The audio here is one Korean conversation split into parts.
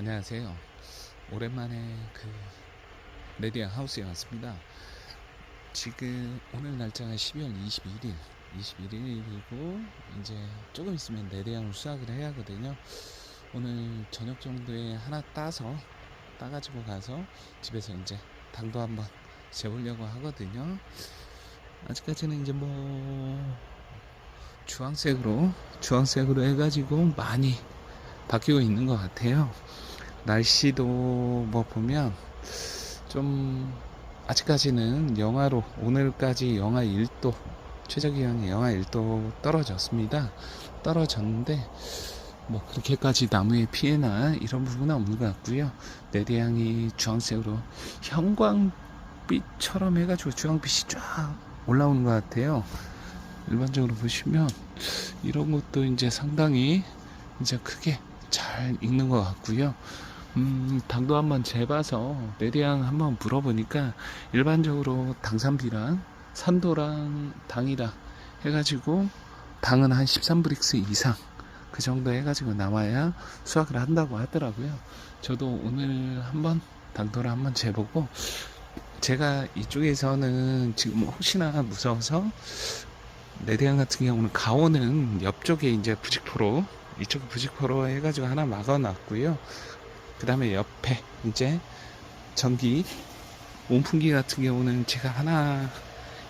안녕하세요. 오랜만에 그 레디아 하우스에 왔습니다. 지금 오늘 날짜가 12월 21일, 21일이고 이제 조금 있으면 레디아를 수확을 해야 하거든요. 오늘 저녁 정도에 하나 따서 따가지고 가서 집에서 이제 당도 한번 재보려고 하거든요. 아직까지는 이제 뭐 주황색으로 주황색으로 해가지고 많이 바뀌고 있는 것 같아요. 날씨도 뭐 보면 좀 아직까지는 영하로 오늘까지 영하 1도 최저 기온이 영하 1도 떨어졌습니다. 떨어졌는데 뭐 그렇게까지 나무의 피해나 이런 부분은 없는 것 같고요. 내대양이 주황색으로 형광빛처럼 해가지고 주황빛이 쫙 올라오는 것 같아요. 일반적으로 보시면 이런 것도 이제 상당히 이제 크게 잘 익는 것 같고요. 음, 당도 한번 재봐서 내대양 한번 물어보니까 일반적으로 당산비랑 산도랑 당이랑 해가지고 당은 한 13브릭스 이상 그 정도 해가지고 나와야 수확을 한다고 하더라고요. 저도 오늘 한번 당도를 한번 재보고 제가 이쪽에서는 지금 혹시나 무서워서 내대양 같은 경우는 가오는 옆쪽에 이제 부직포로 이쪽 부직포로 해가지고 하나 막아놨고요. 그 다음에 옆에 이제 전기 온풍기 같은 경우는 제가 하나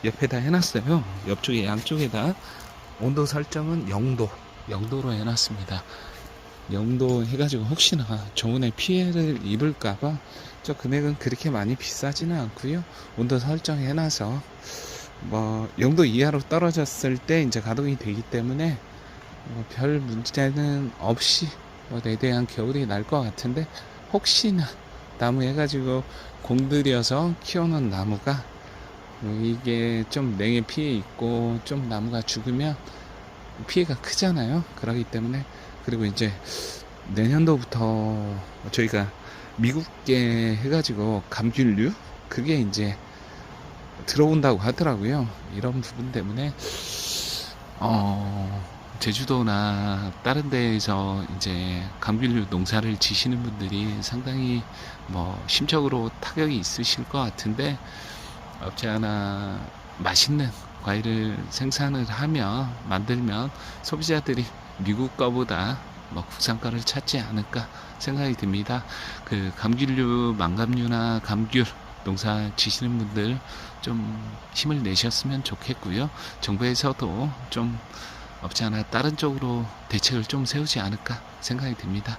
옆에다 해놨어요. 옆쪽에 양쪽에다 온도 설정은 0도, 0도로 해놨습니다. 0도 해가지고 혹시나 저온에 피해를 입을까봐 저 금액은 그렇게 많이 비싸지는 않고요. 온도 설정해놔서 뭐 0도 이하로 떨어졌을 때 이제 가동이 되기 때문에 뭐 별 문제는 없이 뭐 내대한 겨울이 날 것 같은데 혹시나 나무 해가지고 공들여서 키워놓은 나무가 뭐 이게 좀 냉해 피해 있고 좀 나무가 죽으면 피해가 크잖아요. 그러기 때문에 그리고 이제 내년도부터 저희가 미국계 해가지고 감귤류 그게 이제 들어온다고 하더라고요. 이런 부분 때문에 어 제주도나 다른 데에서 이제 감귤류 농사를 지시는 분들이 상당히 뭐 심적으로 타격이 있으실 것 같은데 없지 않아 맛있는 과일을 생산을 하면 만들면 소비자들이 미국 거보다 뭐 국산 거를 찾지 않을까 생각이 듭니다. 그 감귤류, 망감류나 감귤 농사 지시는 분들 좀 힘을 내셨으면 좋겠고요. 정부에서도 좀 없지 않아 다른 쪽으로 대책을 좀 세우지 않을까 생각이 듭니다.